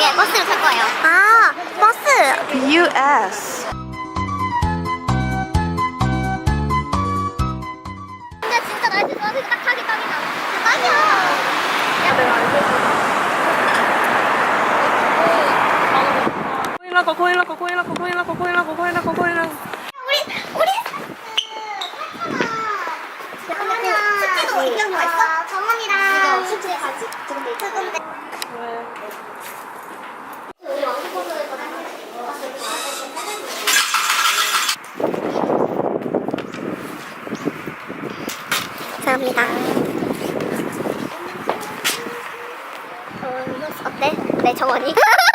예, 버스를 탈 거예요. 아, 버스. US. 근데 진짜 나 이제 너는 딱 하기 딱이다. 딱이야. 야, 내가 알려줘. 코일라코 코일라코 코일라코 코일라코 코일라코 코일라코 코일라코 우리 우리 그, 살잖아. 그러면 숙제도 올린 거 있어? 합니다. 어, 어때? 내 정원이?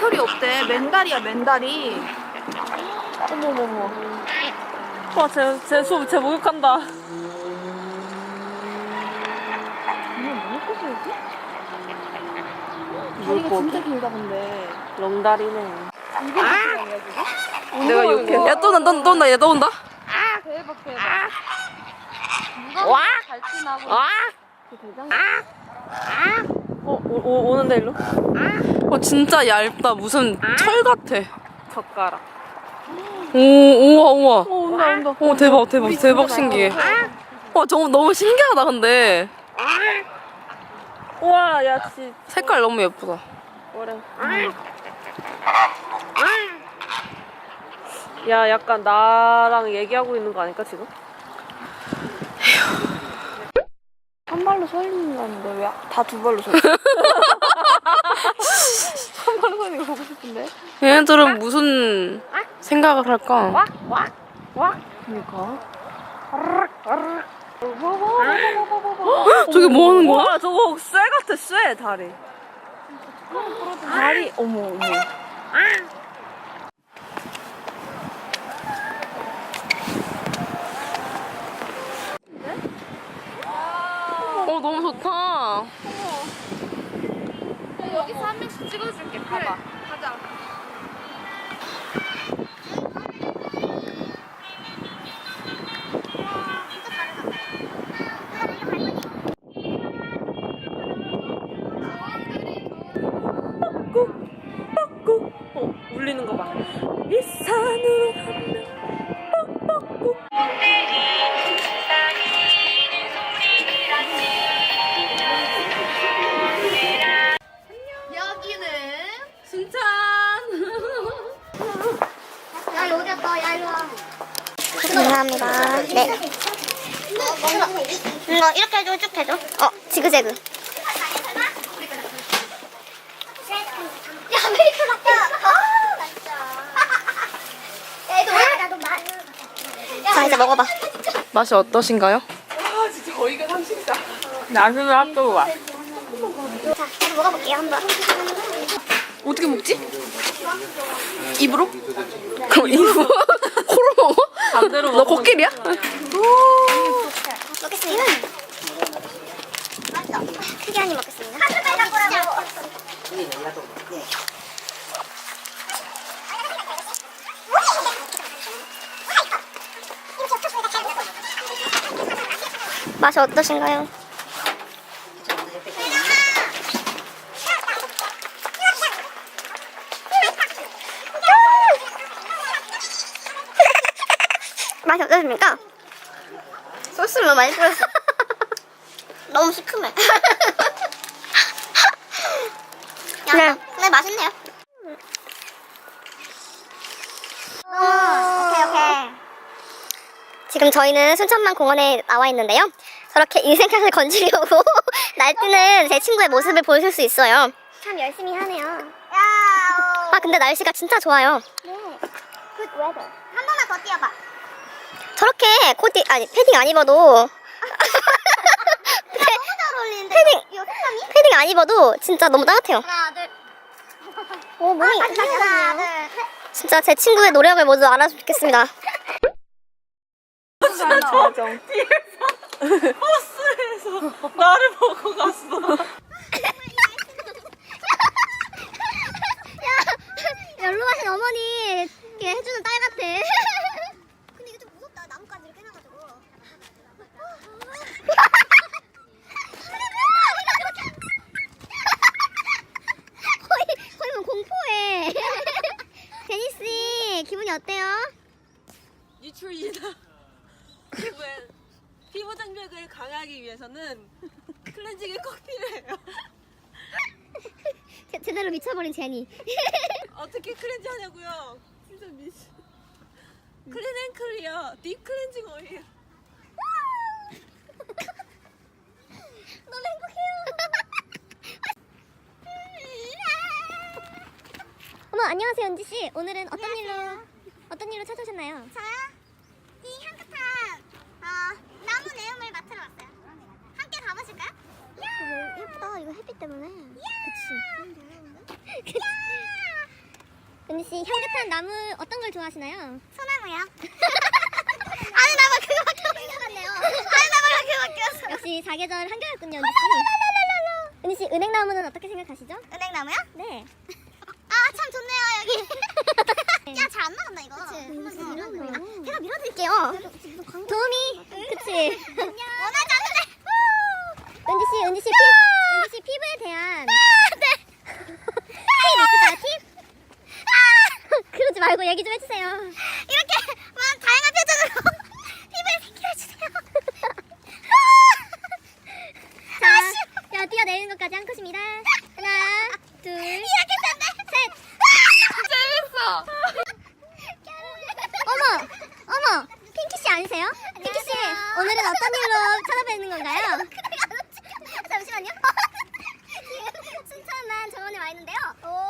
깃털이 없대. 맨다리야, 맨다리. 어머머머 와 쟤 쟤 수업 쟤 목욕한다 다리가 진짜 길다, 근데. 롱다리네 내가 욕해 야 또 온다 또 온다 얘또 온다 대박, 대박. 와! 잘 뛰나고. 와! 어, 오, 오, 오는데 일로? 어, 진짜 얇다. 무슨 철 같아. 젓가락. 오, 우와, 우와. 오, 온다, 온다. 오, 대박, 대박, 대박 신기해. 와, 저거 너무 신기하다, 근데. 우와, 야, 씨. 색깔 너무 예쁘다. 야, 약간 나랑 얘기하고 있는 거 아닐까, 지금? 한 발로 서 있는다는데 왜 다 두 발로 서 있어? 한 발로 서 있는 거 보고 싶은데. 얘네들은 무슨 생각을 할까? 그니까. 저게 뭐 하는 거야? 저거 쇠 같아, 쇠, 다리. 다리 어머 어머. 어, 너무 좋다. 찍어줄게. 그래. 봐봐. 맛이 어떠신가요? 나중에 학교 와. 자, 저도 먹어볼게요, 한번. 어떻게 먹지? 입으로? 그럼 입으로? 코로 먹어? 반대로 너 코끼리야? 먹겠습니다. 맛있어. 크게 한 입 먹겠습니다. 한입 빨간 맛이 어떠신가요? 맛이 어떠십니까? 소스를 너무 많이 뿌렸어. 너무 시큼해. 네. 근데 맛있네요. 오케이, 오케이. 지금 저희는 순천만 공원에 나와 있는데요. 저렇게 인생샷을 건지려고 날뛰는 제 친구의 모습을 보실 수 있어요. 참 열심히 하네요. 아, 근데 날씨가 진짜 좋아요. 네. 굿 웨더. 한 번만 더 뛰어봐. 저렇게 코디, 아니, 패딩 안 입어도. 너무 잘 어울리는데. 패딩, 패딩 안 입어도 진짜 너무 따뜻해요. 하나, 둘. 오, 몸이 아, 다시, 다시, 하나, 둘, 셋. 진짜 제 친구의 노력을 모두 알아주면 좋겠습니다. 버스에서 나를 보고 갔어. 연로 가신 어머니 이렇게 해주는 딸 같아. 근데 이거 좀 무섭다. 나뭇가지 이렇게 해놔가지고. 거의 거의 뭐 공포해. 제니 씨 기분이 어때요? 유출이다. 장벽을 강하기 위해서는 클렌징이 꼭 필요해요. 제, 제대로 미쳐버린 제니. 어떻게 클렌징 하냐고요? 진짜 미치. 클린 앤 클리어 딥 클렌징 오일. 너무 행복해요. 어머 안녕하세요 은지 씨. 오늘은 어떤 일로 어떤 일로 찾아오셨나요? 저요? 이 향긋한 어, 나무 맡으러 왔어요. 함께 가보실까요? 어, 예쁘다 이거 햇빛 때문에. 그치. 은지 씨 향긋한 나무 어떤 걸 좋아하시나요? 소나무요. 아니 나만 그거밖에 없어. 같네요. 아니 나만 그거밖에 없어. 역시 사계절 한결같군요 은지 씨. 은지 씨 은행나무는 어떻게 생각하시죠? 은행나무요? 네. 아 참 좋네요 여기. 야잘안 나간다 이거. 아, 제가 밀어드릴게요. 도움이. 그치. 원하지 않는데. 은지 씨, 은지 씨 피, 은지 씨 피부에 대한 네. 팁 있을까요? 팁? 그러지 말고 얘기 좀 해주세요. 이렇게 막 다양한 표정으로 피부에 생기를 주세요. 자, 자 뛰어내리는 것까지 한 컷입니다. 하나, 둘, 이렇게 센데? 셋. 재밌어. 어머, 어머, 핑키 씨 아니세요? 핑키 씨, 오늘은 어떤 일로 찾아뵙는 건가요? 잠시만요. 지금 순천만 정원에 와 있는데요.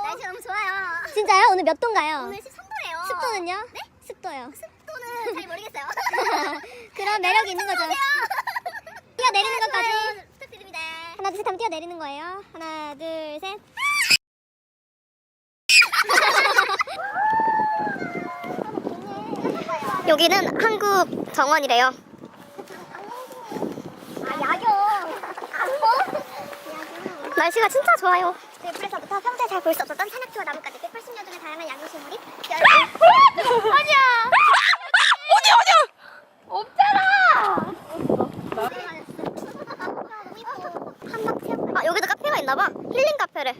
날씨 너무 좋아요. 진짜요? 오늘 몇 도인가요? 오늘 13도래요. 습도는요? 네? 습도요. 습도는 잘 모르겠어요. 그런 매력이 있는 거죠. 뛰어내리는 것까지. 부탁드립니다. 하나, 둘, 셋 하면 뛰어내리는 거예요. 하나, 둘, 셋. 여기는 한국 정원이래요. 아 야경. 안보? 날씨가 진짜 좋아요. 그래서부터 평소에 잘 볼 수 없었던 산악초와 나무까지 180년 전의 다양한 양식물이 아니야. 어디 어디야? 아, 여기도 카페가 있나 봐. 힐링 카페래.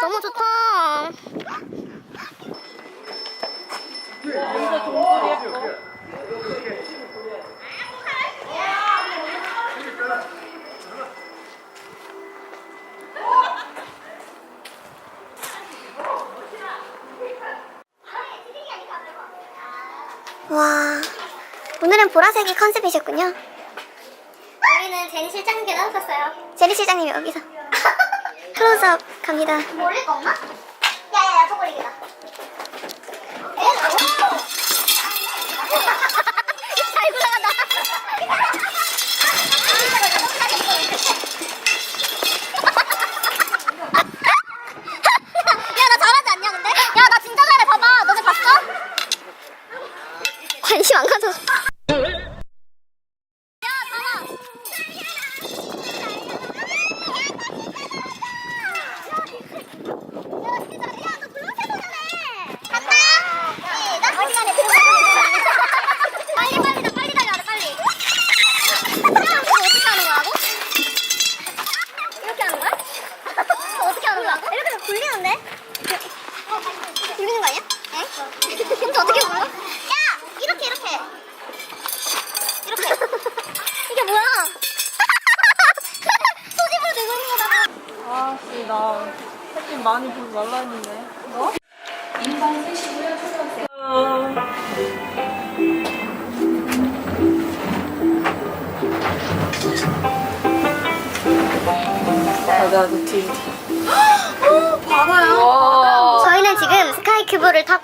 너무 좋다. 와 오늘은 보라색이 컨셉이셨군요. 여기는 제니 실장님께서 하셨어요. 제니 실장님이 여기서 클로즈업 갑니다. 모를 거 없나?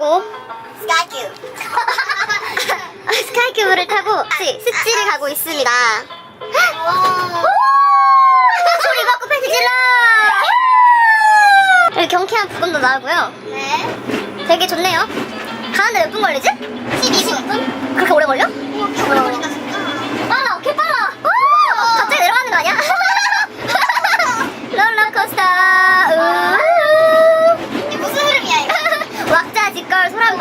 타고 스카이큐브 스카이큐브를 타고 스- 습지를 가고 있습니다. 소리 받고 팬티 질러! 여기 경쾌한 부금도 나오고요. 네. 되게 좋네요. 가는데 몇 분 걸리지? 12분? 그렇게 오래 걸려? 오래 걸린다 진짜. 빨라, 개 빨라. 오! 갑자기 내려가는 거 아니야? 롤러코스터. 우. 이게 무슨 흐름이야 이거? 왁자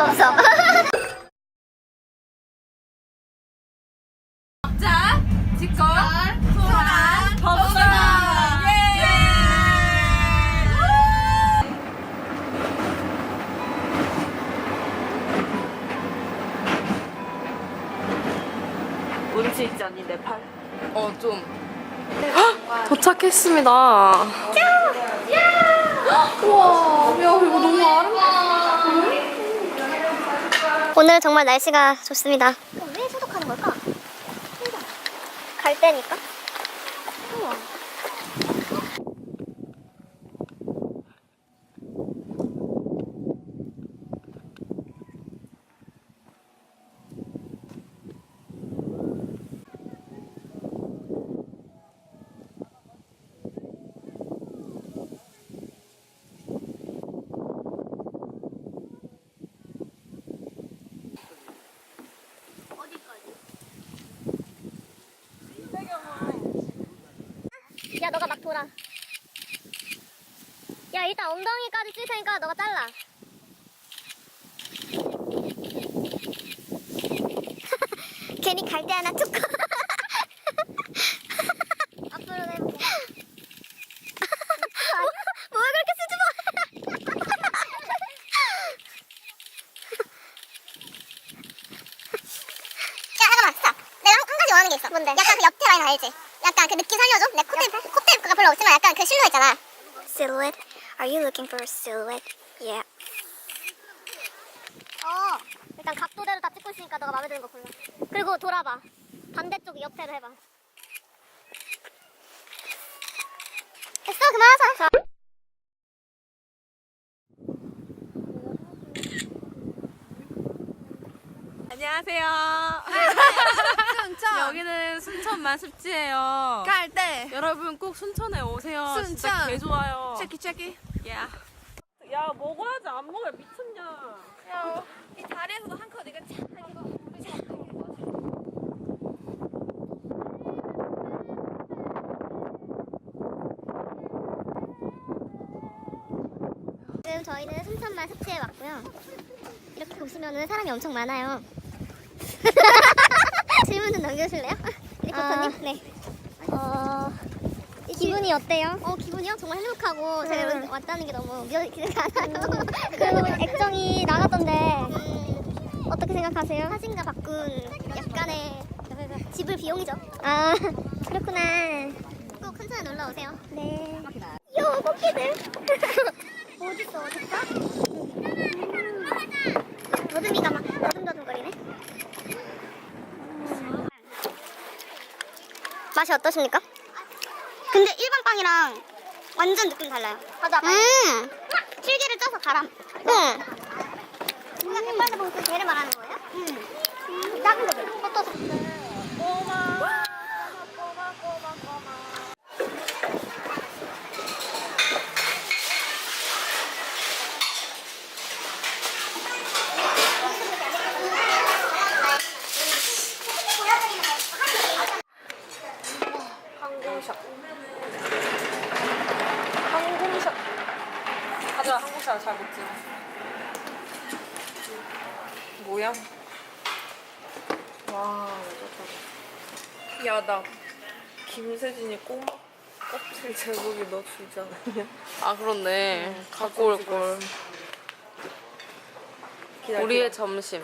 법석. 자, 직걸, 소란, 법사. 예! 운치 있지 않니, 내 팔? 어, 좀. 도착했습니다. 우와, 야, 이거 너무 아름다워. 오늘 정말 날씨가 좋습니다. 왜 소독하는 걸까? 갈 때니까. 우와. 야, 너가 막 돌아. 야, 일단 쓸 테니까 너가 잘라. 괜히 갈때 하나 툭. 앞으로 해볼게. 뭘 그렇게 수줍어? 야, 잠깐만, 스탑. 내가 한, 한 가지 원하는 게 있어. 뭔데? 약간 그 옆에 라인 알지? 약간 그 느낌 살려줘? 내 콧대, 콧대가 별로 없지만 약간 그 실루엣 있잖아. Silhouette? Are you looking for a silhouette? Yeah. 어, 일단 각도대로 다 찍고 있으니까 너가 마음에 드는 거 골라. 그리고 돌아봐. 반대쪽 옆에로 해봐. 됐어, 그만하자. 자. 안녕하세요. 순천. 여기는 순천만 습지예요. 깔때 여러분 꼭 순천에 오세요. 진짜 순천. 개 좋아요. 체키 체키. 야. 야 먹어야지 안 먹어야 미쳤냐. 야, 이 다리에서도 한 컷 이거 참. 지금 저희는 순천만 습지에 왔고요. 이렇게 보시면은 사람이 엄청 많아요. 질문 좀 남겨주실래요? 리포터님? 네. 어, 기분이 어때요? 어, 기분이요? 정말 행복하고 제가 여기 왔다는 게 너무 믿어지지가 않아요. 그 액정이 나갔던데 어떻게 생각하세요? 사진과 바꾼 약간의 집을 비용이죠. 아, 그렇구나. 꼭 큰천에 놀러 오세요. 네. 요, 꽃기들. 어딨어, 어딨어? 더듬이가 막 더듬더듬거리네. 맛이 어떠십니까? 근데 일반 빵이랑 완전 느낌 달라요. 맞아. 음. 실기를 쪄서 갈아. 응. 뭔가 백발도 봉투 걔를 말하는 거예요? 응. 작은 거죠. 어떠서? 항공샷. 항공샷. 하자 항공샷 잘 못 찍어. 뭐야? 와, 이거 야, 나 김세진이 꼬막 껍질 제목이 너 주지 않았냐? 아, 그렇네. 갖고 올 걸. 우리의 점심.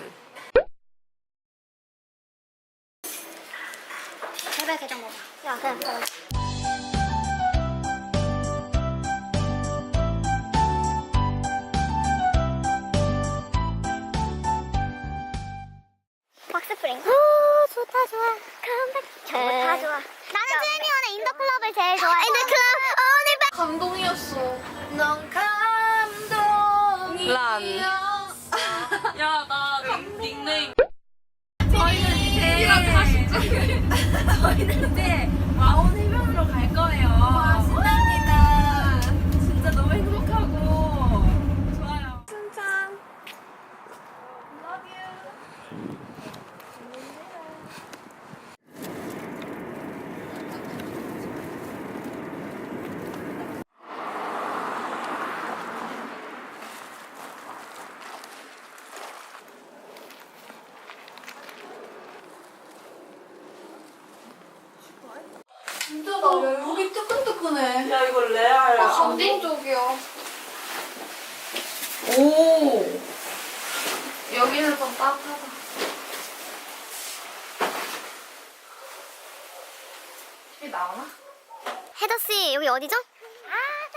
어디죠?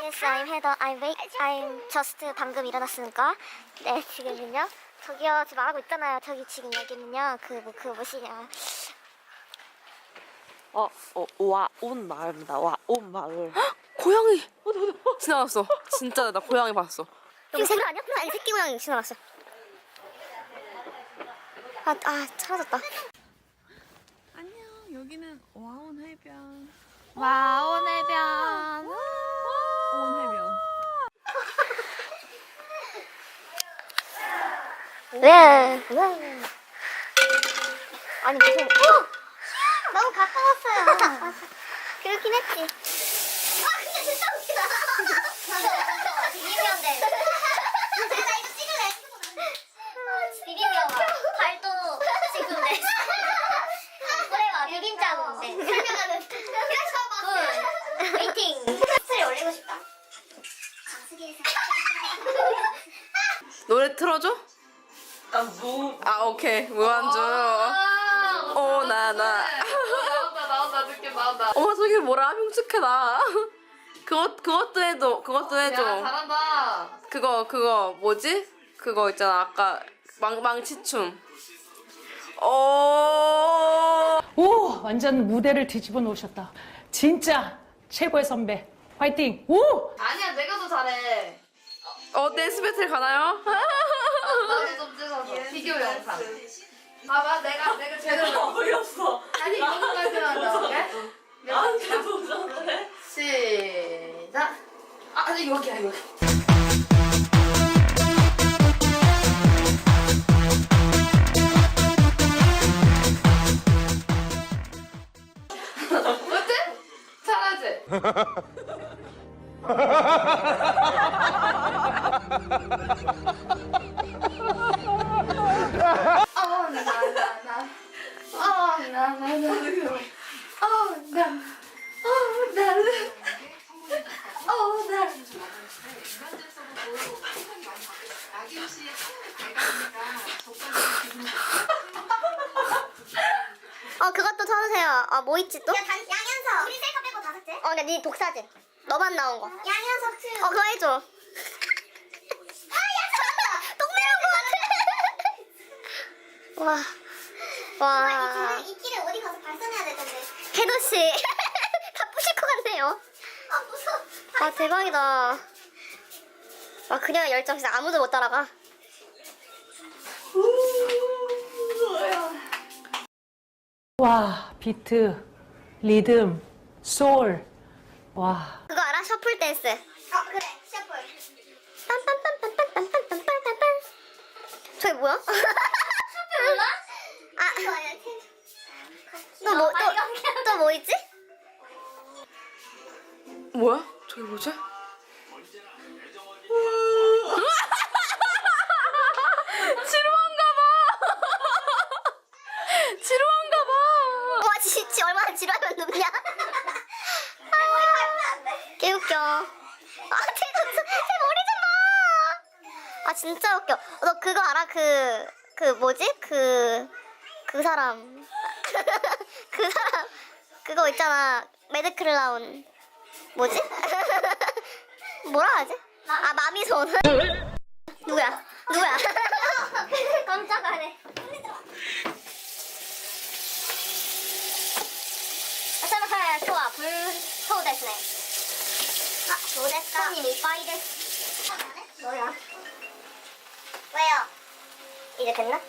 Yes, I'm 헤더. I'm wait. I'm just 방금 일어났으니까. 네, 지금은요. 저기요, 지금 말하고 있잖아요. 저기 지금 여기는요. 그, 뭐, 그 뭐시냐. 어, 어, 와, 온 마을입니다. 와, 온 마을. 고양이. 지나갔어. 진짜 나 고양이 봤어. 여기 새끼 아니야? 아니, 새끼 고양이 지나갔어. 아, 아, 사라졌다. 안녕. 여기는 와온 해변. 와 온 해변. 온 해변. 왜? 왜? 아니, 무슨. 어! 너무 가까웠어요. 그렇긴 했지. 아, 근데 진짜 웃기다. 비비면데. 나 이거 찍을래. 비비면 발도 찍은데. 그래봐, 비빔 짜고인데. 설명하는. 굿. 웨이팅. 스토리 올리고 싶다. 노래 틀어줘? 난 무, 아 오케이 무한주. 오 나나. 나온다 나온다 느낌 나온다. 어머 저기 뭐라 흉측해 나. 그것 그것도 해도 그것도 해줘. 잘한다. 그거 그거 뭐지? 그거 있잖아 아까 망 망치춤. 오. 오 완전 무대를 뒤집어 놓으셨다. 진짜 최고의 선배. 화이팅. 오 아니야 내가 더 잘해. 어 댄스 배틀 가나요? 나도 좀 찍어서 비디오 영상. 봐봐 내가 내가 제대로 어이없어. 아니 이거까지만 나올게. 나한테 도전을 해? 시작. 아 아직 여기야 여기. Ha ha ha ha ha! 같네요. 아 무서워. 아 대박이다. 와 그냥 열정 진짜 아무도 못 따라가. 와 비트, 리듬, 소울. 와 그거 알아? 셔플 댄스. 어 그래 셔플. 빰빰빰빰빰빰빰빰빰빰. 저게 뭐야? 셔플 몰라? 아. 또 뭐 또 또 뭐 있지? 뭐야? 저기 뭐지? 지루한가 봐. 지루한가 봐. 와 진짜 얼마나 지루하면 눕냐? 아, 개웃겨. 아쟤 쟤 머리 좀 봐. 아 진짜 웃겨. 너 그거 알아? 그그 뭐지? 그 그 사람 그 사람 그거 있잖아 매드 클라운 뭐지? 뭐라 하지? 아 마미손 누구야? 누구야? 깜짝하네 아, 좋아 불소 됐네 아 노데스카 손님이 빠이 데스 뭐야? 왜요? 이제 됐나?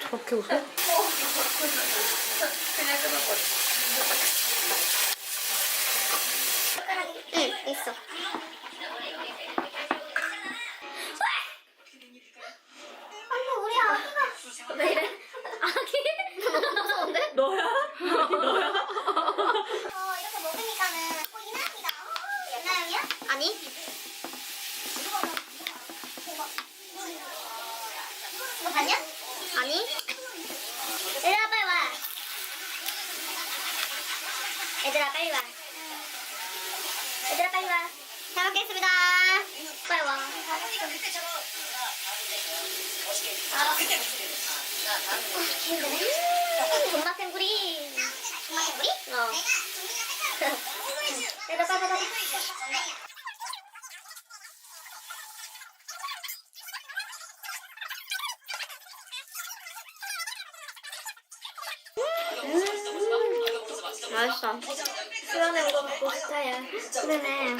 저렇게 웃어? 그냥 끊어버려 응 있어 아니 우리 아기가 왜 이래? 아기? 너무 무서운데? 너야? 너야? 어 이렇게 먹으니까는 어 이나영이다 어 이나영이야? 아니 이거 봤냐? 아니 얘들아 빨리 와 얘들아 빨리 와 얘들아 빨리 와. 잘 먹겠습니다. 빨리 와. 음, 존맛 탱구리. 존맛 탱구리? 어. 얘들아 빨리 빨리. 맛있어. 수련회 이거 먹고 싶다야. 그러네.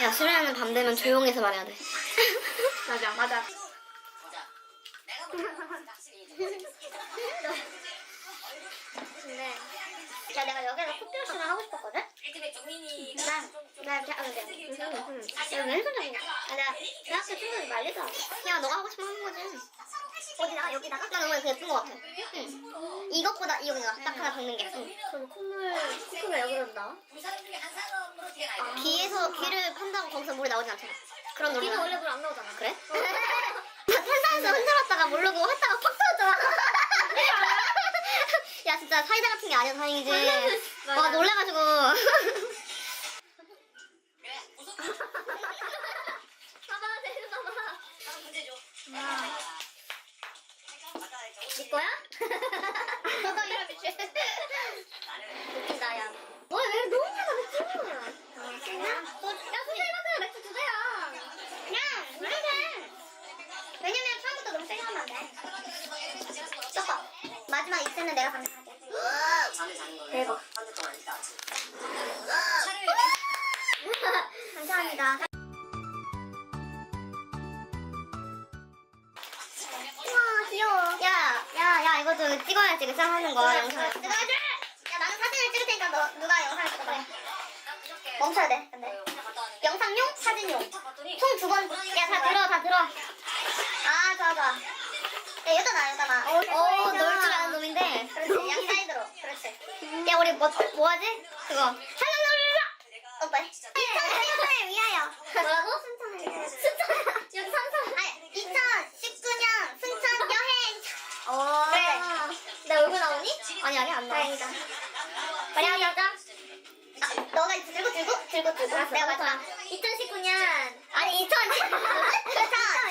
야, 수련회는 밤 되면 조용해서 말해야 돼. 맞아, 맞아. 근데, 야, 내가 여기서 코피어싱을 하고 싶었거든? 난, 나 이렇게 하면 돼. 야, 왜 그러냐고. 아, 내가 대학교 친구들이 말리더라고. 야, 너가 하고 싶으면 하는 거지. 어디다가? 여기다가? 난 오늘 그 예쁜 거 같아. 응. 이것보다 이 여기가 딱 하나 박는 게. 응. 그럼 콧물, 콧물 여기로 나와? 귀에서 귀를 판다고 거기서 물이 나오진 않잖아. 그런 놀이. 귀는 원래 물 안 나오잖아. 그래? 탄산수 흔들었다가 모르고 했다가 팍 터졌잖아. 야 진짜 사이다 같은 게 아니야 다행이지. 와 놀래가지고. 봐봐. 네 거야? 이런 미친. 웃긴다 야. 뭐야 왜 너무 많아 맥주. 야 소주 해봤자 맥주 두 대야. 그냥 물면 돼. 왜냐면 처음부터 너무 세게 하면 안 돼. 섞어. 마지막 입새는 내가 감당할게. 대박. 그 짱하는 거 영상. 찍어야지. 야 나는 사진을 찍을 테니까 너 누가 영상을 찍어봐. 멈춰야 돼. 근데 영상용, 사진용. 총 두 번. 야 다 들어, 다 들어. 아 좋아 좋아. 야 여자 나 여자 나. 어, 놀줄 아는 놈인데. 그렇지. 양 사이드로. 그렇지. 야 우리 뭐 뭐하지? 그거. 샬랄랄라. 어때? 순천을 위하여. 뭐라고? 순천을 위하여. 순천. 여기 삼성. 아니 2019년 아니 아니 안 나와. 다행이다. 다행이다. 아, 너가 이제 들고 들고 들고 들고. 내가 맞아. 2019년 아니 2000 2000 아,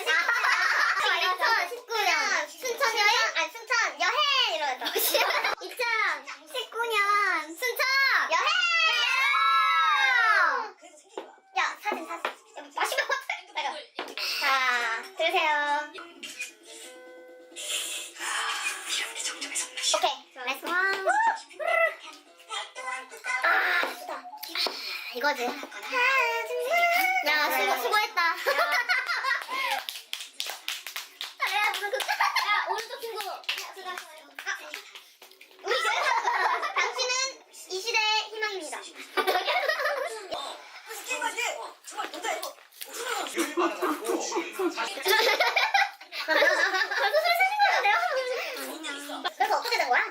야, 오른쪽 친구. 우리 당신은 이 시대의 희망입니다. 술 쓰신 거예요? 그래서 어떻게 된 거야?